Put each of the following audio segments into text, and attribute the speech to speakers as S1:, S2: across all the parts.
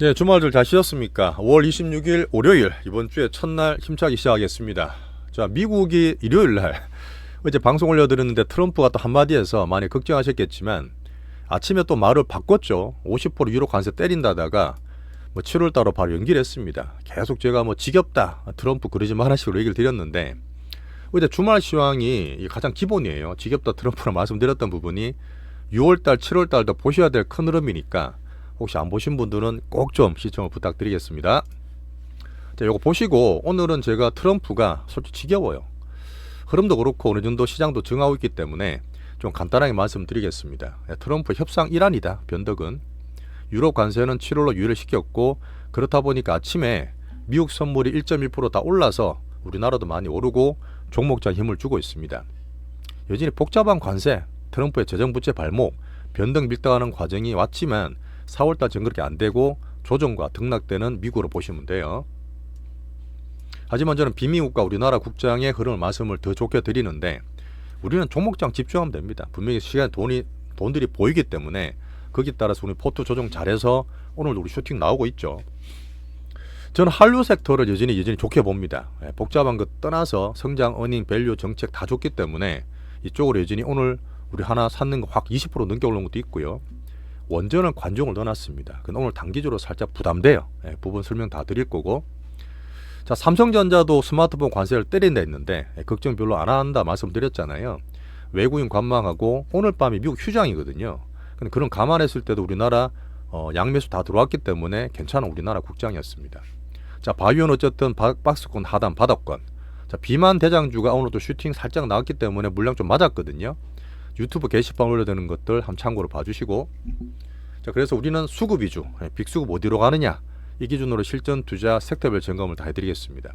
S1: 네, 주말들 잘 쉬셨습니까? 5월 26일 월요일 이번 주에 첫날 힘차게 시작하겠습니다. 자, 미국이 일요일 날 어제 방송 올려드렸는데 트럼프가 또 한마디해서 많이 걱정하셨겠지만 아침에 또 말을 바꿨죠. 50% 유로 관세 때린다다가 뭐 7월 달로 바로 연기를 했습니다. 계속 제가 뭐 지겹다 트럼프 그러지 마라 식으로 얘기를 드렸는데 어제 주말 시황이 가장 기본이에요. 지겹다 트럼프라 말씀드렸던 부분이 6월 달, 7월 달도 보셔야 될 큰 흐름이니까 혹시 안 보신 분들은 꼭 좀 시청을 부탁드리겠습니다. 자, 요거 보시고 오늘은 제가 트럼프가 솔직히 지겨워요. 흐름도 그렇고 어느 정도 시장도 증하고 있기 때문에 좀 간단하게 말씀드리겠습니다. 예, 트럼프 협상 일환이다. 변덕은 유럽 관세는 7월로 유예를 시켰고 그렇다 보니까 아침에 미국 선물이 1.1%다 올라서 우리나라도 많이 오르고 종목장 힘을 주고 있습니다. 여전히 복잡한 관세, 트럼프의 재정 부채 발목, 변동 밀당하는 과정이 왔지만 4월달 전 그렇게 안 되고 조정과 등락되는 미국으로 보시면 돼요. 하지만 저는 비미국과 우리나라 국장의 흐름을 말씀을 더 좋게 드리는데 우리는 종목장 집중하면 됩니다. 분명히 시간 돈이 돈들이 보이기 때문에 거기에 따라서 우리 포트 조정 잘해서 오늘도 우리 슈팅 나오고 있죠. 저는 한류 섹터를 여전히 여전히 좋게 봅니다. 예, 복잡한 것 떠나서 성장, 어닝, 밸류 정책 다 좋기 때문에 이쪽으로 여전히 오늘 우리 하나 샀는 거 확 20% 넘게 올라온 것도 있고요. 원전은 관종을 넣어놨습니다. 근데 오늘 단기적으로 살짝 부담돼요. 예, 부분 설명 다 드릴 거고. 자, 삼성전자도 스마트폰 관세를 때린다 했는데 예, 걱정 별로 안 한다 말씀드렸잖아요. 외국인 관망하고 오늘 밤이 미국 휴장이거든요. 근데 그런 감안했을 때도 우리나라 어, 양매수 다 들어왔기 때문에 괜찮은 우리나라 국장이었습니다. 자, 바이오는 어쨌든 바, 박스권 하단 바닥권. 자, 비만 대장주가 오늘 또 슈팅 살짝 나왔기 때문에 물량 좀 맞았거든요. 유튜브 게시판 올려드는 것들 한번 참고로 봐주시고. 자 그래서 우리는 수급 위주 예, 빅수급 어디로 가느냐. 이 기준으로 실전 투자 섹터별 점검을 다 해드리겠습니다.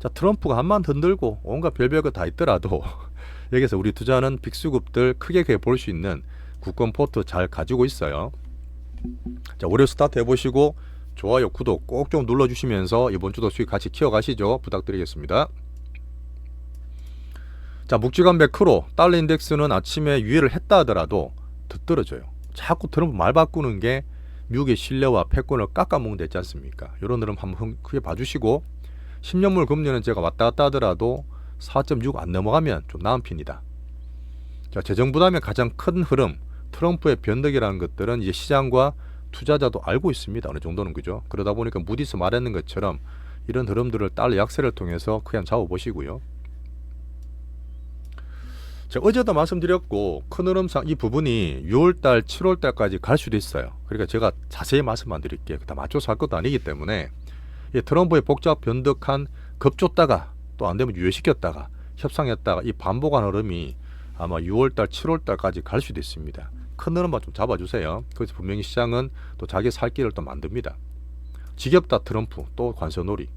S1: 자 트럼프가 한만 흔들고 온갖 별별 거 다 있더라도 여기서 우리 투자는 빅수급들 크게 크게 볼 수 있는 국권 포트 잘 가지고 있어요. 자 월요 스타트 해보시고 좋아요 구독 꼭 좀 눌러주시면서 이번 주도 수익 같이 키워가시죠. 부탁드리겠습니다 자, 묵직한 매크로 달러 인덱스는 아침에 유예를 했다 하더라도 더 떨어져요. 자꾸 트럼프 말 바꾸는 게 미국의 신뢰와 패권을 깎아먹는 데 있지 않습니까? 이런 흐름 한번 크게 봐주시고 10년물 금리는 제가 왔다 갔다 하더라도 4.6 안 넘어가면 좀 나은 편이다. 자, 재정 부담의 가장 큰 흐름 트럼프의 변덕이라는 것들은 이제 시장과 투자자도 알고 있습니다. 어느 정도는 그죠? 그러다 보니까 무디스 말했는 것처럼 이런 흐름들을 달러 약세를 통해서 크게 잡아보시고요. 제가 어제도 말씀드렸고 큰 흐름상 이 부분이 6월달, 7월달까지 갈 수도 있어요. 그러니까 제가 자세히 말씀 안 드릴게요. 다 맞춰서 할 것도 아니기 때문에 이 트럼프의 복잡 변덕한 급줬다가 또 안 되면 유예시켰다가 협상했다가 이 반복한 흐름이 아마 6월달, 7월달까지 갈 수도 있습니다. 큰 흐름만 좀 잡아주세요. 그래서 분명히 시장은 또 자기 살 길을 또 만듭니다. 지겹다 트럼프 또 관세놀이.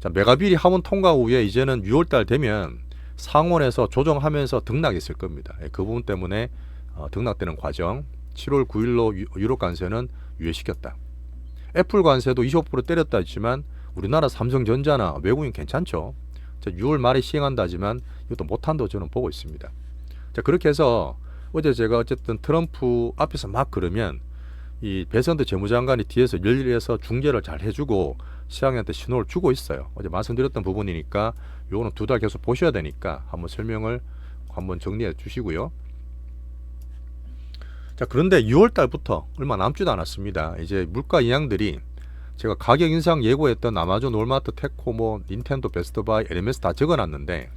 S1: 자 메가빌이 하원 통과 후에 이제는 6월달 되면 상원에서 조정하면서 등락했을 겁니다. 예, 그 부분 때문에 어, 등락되는 과정 7월 9일로 유, 유럽 관세는 유예시켰다. 애플 관세도 25% 때렸다 했지만 우리나라 삼성전자나 외국인 괜찮죠. 자, 6월 말에 시행한다 하지만 이것도 못한다고 저는 보고 있습니다. 자 그렇게 해서 어제 제가 어쨌든 트럼프 앞에서 막 그러면 이 베선드 재무장관이 뒤에서 열일해서 중재를 잘 해주고 시장한테 신호를 주고 있어요. 어제 말씀드렸던 부분이니까 요거는 두 달 계속 보셔야 되니까 한번 설명을 한번 정리해 주시고요. 자 그런데 6월 달부터 얼마 남지도 않았습니다. 이제 물가 인양들이 제가 가격 인상 예고했던 아마존, 월마트, 테코, 뭐 닌텐도, 베스트바이, LMS 다 적어 놨는데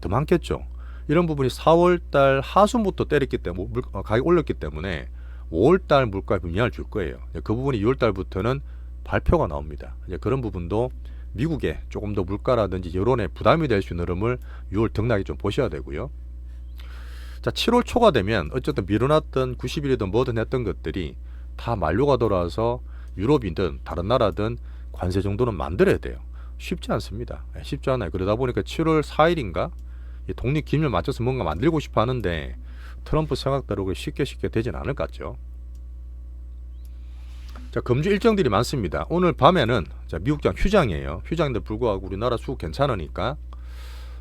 S1: 더 많겠죠. 이런 부분이 4월 달 하순부터 때렸기 때문에 물, 어, 가격 올렸기 때문에 5월 달 물가에 영향을 줄 거예요. 그 부분이 6월 달부터는 발표가 나옵니다. 이제 그런 부분도 미국에 조금 더 물가라든지 여론에 부담이 될 수 있는 흐름을 6월 등락에 좀 보셔야 되고요. 자, 7월 초가 되면 어쨌든 미뤄놨던 90일이든 뭐든 했던 것들이 다 만료가 돌아와서 유럽이든 다른 나라든 관세 정도는 만들어야 돼요. 쉽지 않습니다. 예, 쉽지 않아요. 그러다 보니까 7월 4일인가 독립 기밀 맞춰서 뭔가 만들고 싶어 하는데 트럼프 생각대로 쉽게 쉽게 되진 않을 것 같죠. 자, 금주 일정들이 많습니다. 오늘 밤에는 자, 미국장 휴장이에요. 휴장인데 불구하고 우리나라 수급 괜찮으니까.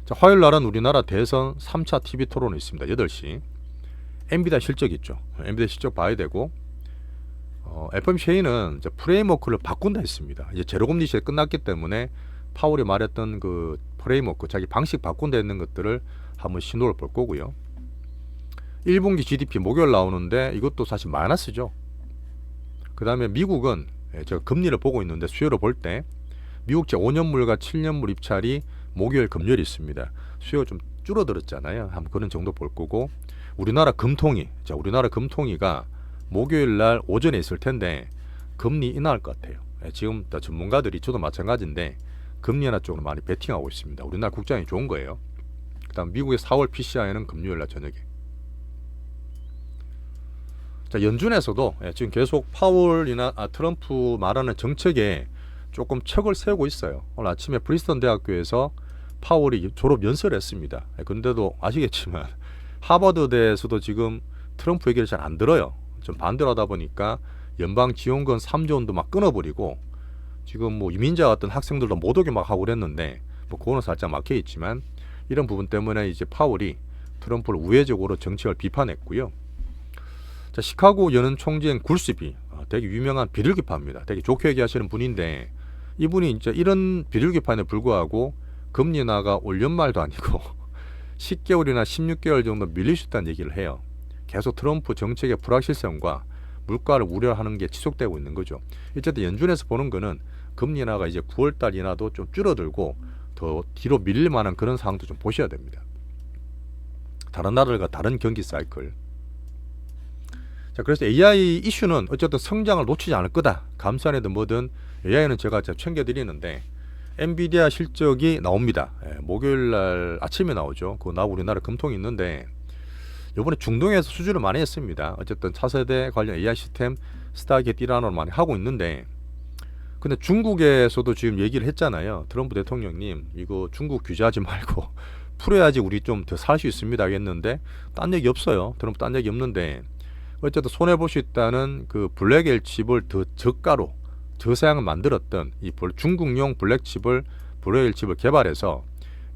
S1: 자, 화요일 날은 우리나라 대선 3차 TV 토론이 있습니다. 8시. 엔비디아 실적 있죠. 엔비디아 실적 봐야 되고 어, FMCA는 이제 프레임워크를 바꾼다 했습니다. 이제 제로금 리 시대 끝났기 때문에 파월이 말했던 그 프레임워크, 자기 방식 바꾼다 했는 것들을 한번 신호를 볼 거고요. 1분기 GDP 목요일 나오는데 이것도 사실 마이너스죠. 그 다음에 미국은 예, 제가 금리를 보고 있는데 수요를 볼 때 미국제 5년물과 7년물 입찰이 목요일 금요일 있습니다. 수요 좀 줄어들었잖아요. 한번 그런 정도 볼 거고 우리나라 금통위, 자 우리나라 금통위가 목요일 날 오전에 있을 텐데 금리 인하할 것 같아요. 예, 지금 또 전문가들이 저도 마찬가지인데 금리 인하 쪽으로 많이 베팅하고 있습니다. 우리나라 국장이 좋은 거예요. 그다음 미국의 4월 PCI는 금요일 날 저녁에. 자 연준에서도 예, 지금 계속 파월이나 아, 트럼프 말하는 정책에 조금 척을 세우고 있어요. 오늘 아침에 브리스턴 대학교에서 파월이 졸업 연설을 했습니다. 예, 근데도 아시겠지만 하버드대에서도 지금 트럼프 얘기를 잘 안 들어요. 좀 반대로 하다 보니까 연방 지원금 3조 원도 막 끊어버리고 지금 뭐 이민자 같은 학생들도 못 오게 막 하고 그랬는데 뭐 그거는 살짝 막혀 있지만 이런 부분 때문에 이제 파월이 트럼프를 우회적으로 정책을 비판했고요. 자 시카고 연은 총재인 굴스비 어, 되게 유명한 비둘기파입니다. 되게 좋게 얘기하시는 분인데 이분이 이제 이런 비둘기파에 불구하고 금리 인하가 올 연말도 아니고 10개월이나 16개월 정도 밀릴 수 있다는 얘기를 해요. 계속 트럼프 정책의 불확실성과 물가를 우려하는 게 지속되고 있는 거죠. 어쨌든 연준에서 보는 거는 금리 인하가 이제 9월달 인하도 좀 줄어들고 더 뒤로 밀릴 만한 그런 상황도 좀 보셔야 됩니다. 다른 나라들과 다른 경기 사이클. 자, 그래서 AI 이슈는 어쨌든 성장을 놓치지 않을 거다. 감산이든 뭐든 AI는 제가 챙겨드리는데 엔비디아 실적이 나옵니다. 예, 목요일 날 아침에 나오죠. 그거 나오고 우리나라 금통이 있는데 이번에 중동에서 수주를 많이 했습니다. 어쨌든 차세대 관련 AI 시스템 스타게트 일환으로 많이 하고 있는데 근데 중국에서도 지금 얘기를 했잖아요. 트럼프 대통령님 이거 중국 규제하지 말고 풀어야지 우리 좀 더 살 수 있습니다 했는데 딴 얘기 없어요. 트럼프 딴 얘기 없는데 어쨌든 손해 볼 수 있다는 그 블랙엘 칩을 더 저가로 저사양을 만들었던 이 블- 중국용 블랙 칩을 블랙엘 칩을 개발해서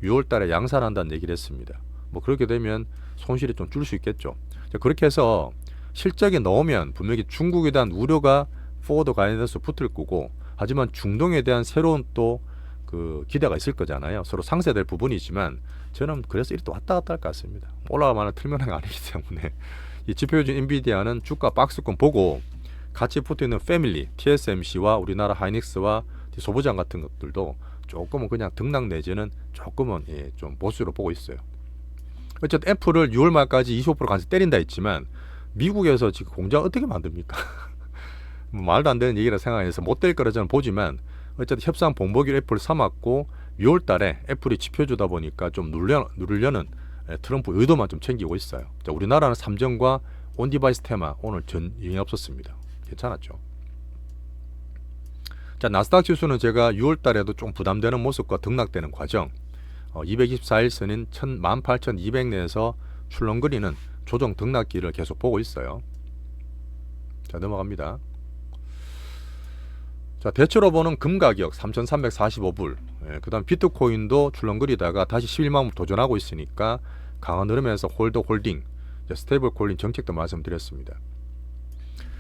S1: 6월달에 양산한다는 얘기를 했습니다. 뭐 그렇게 되면 손실이 좀 줄 수 있겠죠. 자, 그렇게 해서 실적이 나오면 분명히 중국에 대한 우려가 포워드 가이던스 붙을 거고 하지만 중동에 대한 새로운 또 그 기대가 있을 거잖아요. 서로 상쇄될 부분이지만 저는 그래서 이렇게 왔다 갔다 할 것 같습니다. 올라가면 틀면한 게 아니기 때문에 이 지표준 인비디아는 주가 박스권 보고 같이 붙어 있는 패밀리, TSMC와 우리나라 하이닉스와 소부장 같은 것들도 조금은 그냥 등락 내지는 조금은 예, 좀 보수로 보고 있어요. 어쨌든 애플을 6월 말까지 25% 간세 때린다 했지만 미국에서 지금 공장 어떻게 만듭니까? 뭐 말도 안 되는 얘기라 생각해서 못 될 거라 저는 보지만 어쨌든 협상 본보기로 애플을 삼았고 6월 달에 애플이 지표 주다 보니까 좀 누르려, 누르려는 예, 트럼프 의도만 좀 챙기고 있어요. 자, 우리나라는 삼정과 온디바이스 테마 오늘 전 영향 없었습니다. 괜찮았죠. 자 나스닥 지수는 제가 6월 달에도 좀 부담되는 모습과 등락되는 과정 어, 224일 선인 18,200 내에서 출렁거리는 조정 등락기를 계속 보고 있어요. 자 넘어갑니다. 자 대체로 보는 금 가격 3,345불. 예, 그다음 비트코인도 출렁거리다가 다시 11만 불 도전하고 있으니까 강한 흐름에서 홀더 홀딩, 스테이블 콜린 정책도 말씀드렸습니다.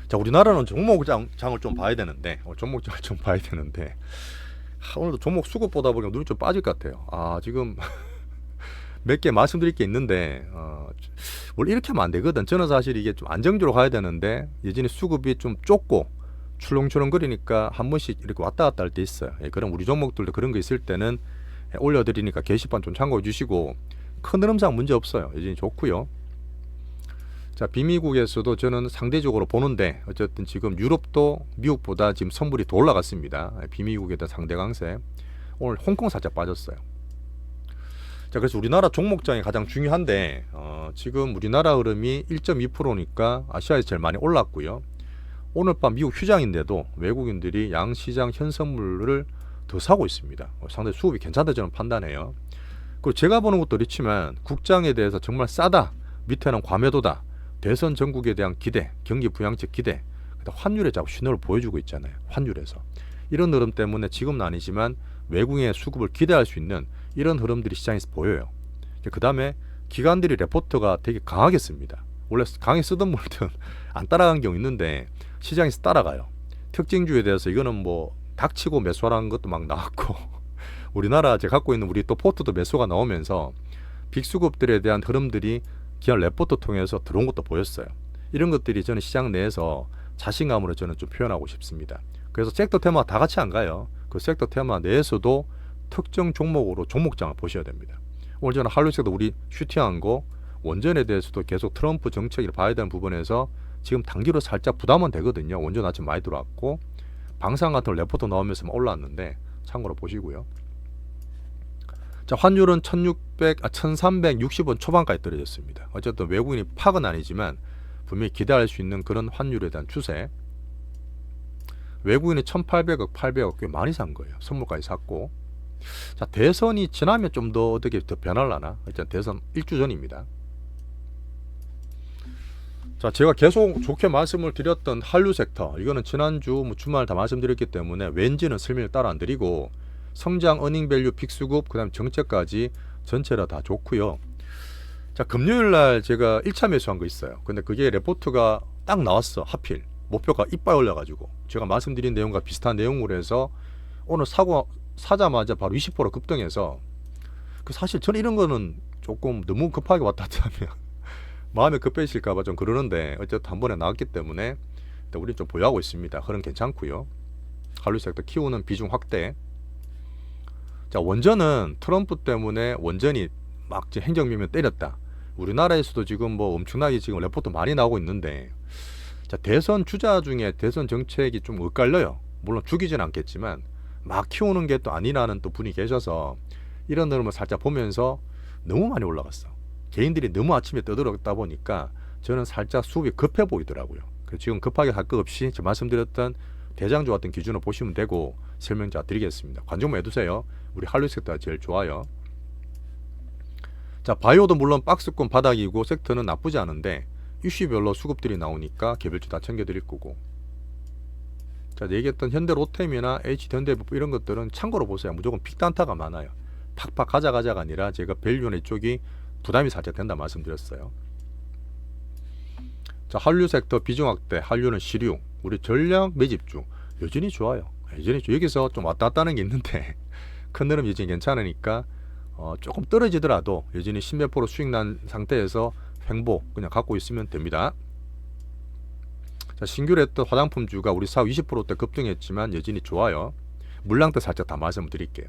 S1: 자 우리나라는 종목장 장을 좀 봐야 되는데 어, 종목장을 좀 봐야 되는데 하, 오늘도 종목 수급 보다 보니까 눈이 좀 빠질 것 같아요. 아 지금 몇 개 말씀드릴 게 있는데 어, 원래 이렇게 하면 안 되거든. 저는 사실 이게 좀 안정적으로 가야 되는데 예전에 수급이 좀 좁고 출렁출렁거리니까 한 번씩 이렇게 왔다 갔다 할 때 있어요. 예, 그럼 우리 종목들도 그런 거 있을 때는 예, 올려드리니까 게시판 좀 참고해 주시고 큰 흐름상 문제 없어요. 여전히 좋고요. 자 비미국에서도 저는 상대적으로 보는데 어쨌든 지금 유럽도 미국보다 지금 선물이 더 올라갔습니다. 예, 비미국에 대한 상대 강세. 오늘 홍콩 살짝 빠졌어요. 자 그래서 우리나라 종목장이 가장 중요한데 어, 지금 우리나라 흐름이 1.2%니까 아시아에서 제일 많이 올랐고요. 오늘 밤 미국 휴장인데도 외국인들이 양시장 현선물을 더 사고 있습니다. 어, 상당히 수급이 괜찮다 저는 판단해요. 그리고 제가 보는 것도 그렇지만 국장에 대해서 정말 싸다. 밑에는 과매도다. 대선 전국에 대한 기대, 경기 부양책 기대, 환율에 자꾸 신호를 보여주고 있잖아요. 환율에서 이런 흐름 때문에 지금은 아니지만 외국인의 수급을 기대할 수 있는 이런 흐름들이 시장에서 보여요. 그 다음에 기관들이 레포트가 되게 강하게 씁니다. 원래 강하게 쓰던 분들은 안 따라간 경우 있는데 시장에서 따라가요. 특징주에 대해서 이거는 뭐 닥치고 매수하라는 것도 막 나왔고 우리나라 제 갖고 있는 우리 또 포트도 매수가 나오면서 빅수급들에 대한 흐름들이 기한 레포트 통해서 들어온 것도 보였어요. 이런 것들이 저는 시장 내에서 자신감으로 저는 좀 표현하고 싶습니다. 그래서 섹터 테마 다 같이 안 가요. 그 섹터 테마 내에서도 특정 종목으로 종목장을 보셔야 됩니다. 오늘 저는 한류섹도 우리 슈팅한 거 원전에 대해서도 계속 트럼프 정책을 봐야 되는 부분에서 지금 단기로 살짝 부담은 되거든요. 원전 아침 많이 들어왔고 방산 같은 레포트 나오면서 막 올라왔는데 참고로 보시고요. 자 환율은 1600, 아 1360원 초반까지 떨어졌습니다. 어쨌든 외국인이 파은 아니지만 분명히 기대할 수 있는 그런 환율에 대한 추세. 외국인이 1,800억, 800억 꽤 많이 산 거예요. 선물까지 샀고. 자 대선이 지나면 좀 더 어떻게 더 변할라나? 일단 대선 일주 전입니다. 자, 제가 계속 좋게 말씀을 드렸던 한류 섹터, 이거는 지난주 뭐 주말 다 말씀드렸기 때문에 왠지는 설명을 따로 안 드리고 성장, 어닝 밸류, 빅수급, 그다음 정책까지 전체라 다 좋고요. 자, 금요일 날 제가 1차 매수한 거 있어요. 근데 그게 레포트가 딱 나왔어. 하필 목표가 이빨 올려가지고 제가 말씀드린 내용과 비슷한 내용으로 해서 오늘 사고 사자마자 바로 20% 급등해서 그 사실 저는 이런 거는 조금 너무 급하게 왔다 갔다 하면 마음에 급해질까봐 좀 그러는데 어쨌든 한 번에 나왔기 때문에 우리 좀 보유하고 있습니다. 흐름 괜찮고요. 섹터 키우는 비중 확대. 자 원전은 트럼프 때문에 원전이 막 행정명령 때렸다. 우리나라에서도 지금 뭐 엄청나게 지금 레포트 많이 나오고 있는데 자 대선 주자 중에 대선 정책이 좀 엇갈려요. 물론 죽이진 않겠지만 막 키우는 게 또 아니라는 또 분이 계셔서 이런 흐름을 살짝 보면서 너무 많이 올라갔어. 개인들이 너무 아침에 떠들었다 보니까 저는 살짝 수급이 급해 보이더라고요. 그래서 지금 급하게 할 것 없이 제가 말씀드렸던 대장주 같은 기준을 보시면 되고 설명자 드리겠습니다. 관종만 해두세요. 우리 한류 섹터가 제일 좋아요. 자, 바이오도 물론 박스권 바닥이고 섹터는 나쁘지 않은데 이슈별로 수급들이 나오니까 개별주 다 챙겨드릴 거고. 자, 얘기했던 현대 로템이나 H 현대부품 이런 것들은 참고로 보세요. 무조건 픽단타가 많아요. 팍팍 가자 가자가 아니라 제가 밸류나 이쪽이 부담이 살짝 된다 말씀드렸어요. 자, 한류 섹터 비중 확대, 한류는 시류, 우리 전략 매집주 여전히 좋아요. 여전히 좋- 여기서 좀 왔다 갔다 하는 게 있는데 큰 흐름 여전히 괜찮으니까 어, 조금 떨어지더라도 여전히 10몇 프로 수익 난 상태에서 횡보 그냥 갖고 있으면 됩니다. 자, 신규랬던 화장품주가 우리 사후 20%대 급등했지만 여전히 좋아요. 물량도 살짝 다 말씀을 드릴게요.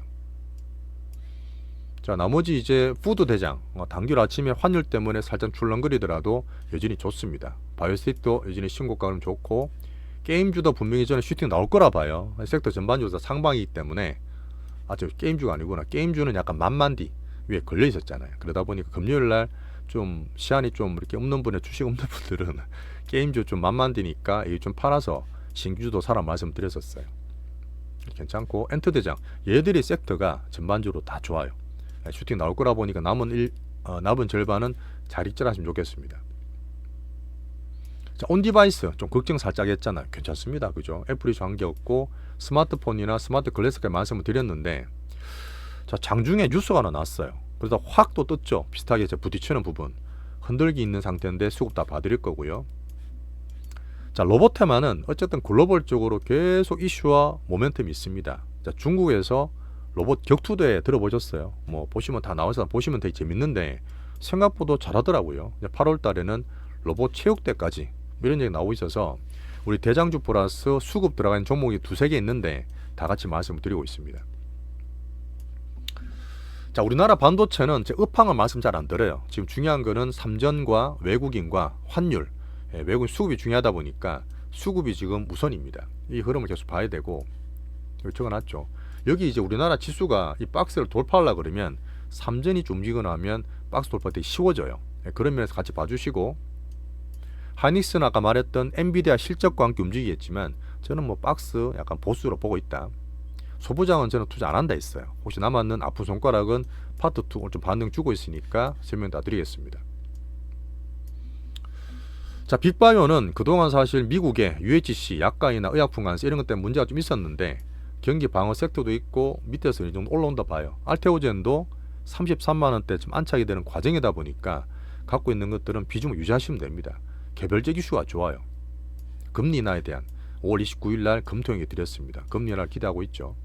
S1: 자 나머지 이제 푸드 대장 어, 당길 아침에 환율 때문에 살짝 출렁거리더라도 여전히 좋습니다. 바이오스틱도 여전히 신고가는 좋고 게임주도 분명히 전에 슈팅 나올 거라 봐요. 섹터 전반적으로 다 상방이기 때문에 아저 게임주가 아니구나. 게임주는 약간 만만디 위에 걸려 있었잖아요. 그러다 보니까 금요일 날 좀 시간이 좀 이렇게 없는 분의 주식 없는 분들은 게임주 좀 만만디니까 이좀 팔아서 신규주도 사라 말씀드렸었어요. 괜찮고 엔터 대장 얘들이 섹터가 전반적으로 다 좋아요. 네, 슈팅 나올 거라 보니까 남은 일, 어, 남은 절반은 잘 익절하시면 좋겠습니다. 자, 온 디바이스 좀 걱정 살짝 했잖아요. 괜찮습니다. 그죠? 애플이 관계 없고 스마트폰이나 스마트 글래스까지 말씀을 드렸는데 자, 장중에 뉴스가 하나 났어요. 그러다 확 또 떴죠. 비슷하게 이제 부딪히는 부분. 흔들기 있는 상태인데 수급 다 봐드릴 거고요. 자, 로봇 테마는 어쨌든 글로벌적으로 계속 이슈와 모멘텀이 있습니다. 자, 중국에서 로봇 격투대회 들어보셨어요? 뭐 보시면 다 나와서 보시면 되게 재밌는데 생각보다 잘하더라고요. 8월 달에는 로봇 체육대까지 이런 얘기 나오고 있어서 우리 대장주 플러스 수급 들어간 종목이 두세 개 있는데 다 같이 말씀을 드리고 있습니다. 자, 우리나라 반도체는 제 업황을 말씀 잘 안 들어요. 지금 중요한 거는 삼전과 외국인과 환율, 예, 외국인 수급이 중요하다 보니까 수급이 지금 우선입니다. 이 흐름을 계속 봐야 되고 여기 적어놨죠. 여기 이제 우리나라 지수가 이 박스를 돌파하려 그러면 삼전이 좀 움직이거나 하면 박스 돌파 되게 쉬워져요. 예, 그런 면에서 같이 봐주시고 하이닉스는 아까 말했던 엔비디아 실적과 함께 움직이겠지만 저는 뭐 박스 약간 보수로 보고 있다. 소부장은 저는 투자 안 한다 했어요. 혹시 남았는 아픈 손가락은 파트 2좀 반등 주고 있으니까 설명 다 드리겠습니다. 자, 빅바이오는 그동안 사실 미국의 UHC, 약가이나 의약품 관세 이런 것 때문에 문제가 좀 있었는데 경기 방어 섹터도 있고 밑에서 이 정도 올라온다 봐요. 알테오젠도 33만 원대 좀 안착이 되는 과정이다 보니까 갖고 있는 것들은 비중을 유지하시면 됩니다. 개별적 이슈가 좋아요. 금리 인하에 대한 5월 29일 날 검토행위 드렸습니다. 금리 인하를 기대하고 있죠.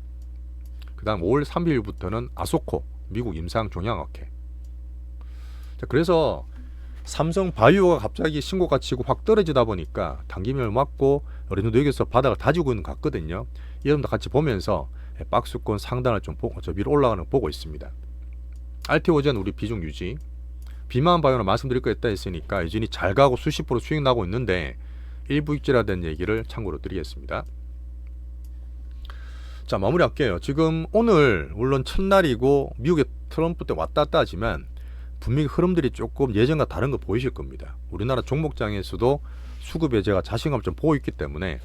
S1: 그다음 5월 3일부터는 아소코 미국 임상 종양학회. 자, 그래서 삼성 바이오가 갑자기 신고가 치고 확 떨어지다 보니까 단기명을 맞고 어느 정도 여기서 바닥을 다지고 있는 것 같거든요. 여러분도 같이 보면서 박스권 상단을 좀 보고 저 위로 올라가는 거 보고 있습니다. 알테오젠 우리 비중 유지. 비만 바이오는 말씀드릴 거 있다 했으니까 여전히 잘 가고 수십 프로 수익 나고 있는데 일부 익절하다는 얘기를 참고로 드리겠습니다. 자 마무리할게요. 지금 오늘 물론 첫날이고 미국의 트럼프 때 왔다 갔다 하지만 분명히 흐름들이 조금 예전과 다른 거 보이실 겁니다. 우리나라 종목장에서도 수급 예제가 자신감 좀 보고 있기 때문에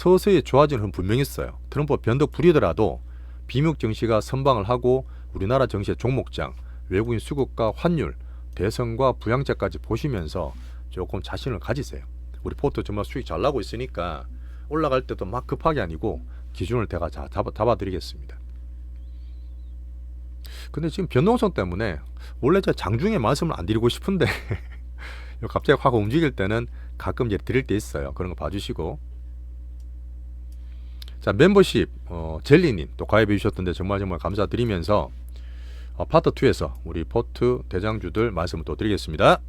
S1: 서서히 좋아지는 흐름 분명히 있어요. 트럼프 변덕 부리더라도 비미국 증시가 선방을 하고 우리나라 증시의 종목장, 외국인 수급과 환율, 대선과 부양제까지 보시면서 조금 자신을 가지세요. 우리 포트 정말 수익 잘 나고 있으니까 올라갈 때도 막 급하게 아니고 기준을 자- 잡아, 잡아드리겠습니다. 근데 지금 변동성 때문에 원래 제가 장중에 말씀을 안 드리고 싶은데 갑자기 확 움직일 때는 가끔 이제 드릴 때 있어요. 그런 거 봐주시고 자 멤버십 어, 젤리님 또 가입해 주셨던데 정말 정말 감사드리면서 어, 파트 2에서 우리 포트 대장주들 말씀을 또 드리겠습니다.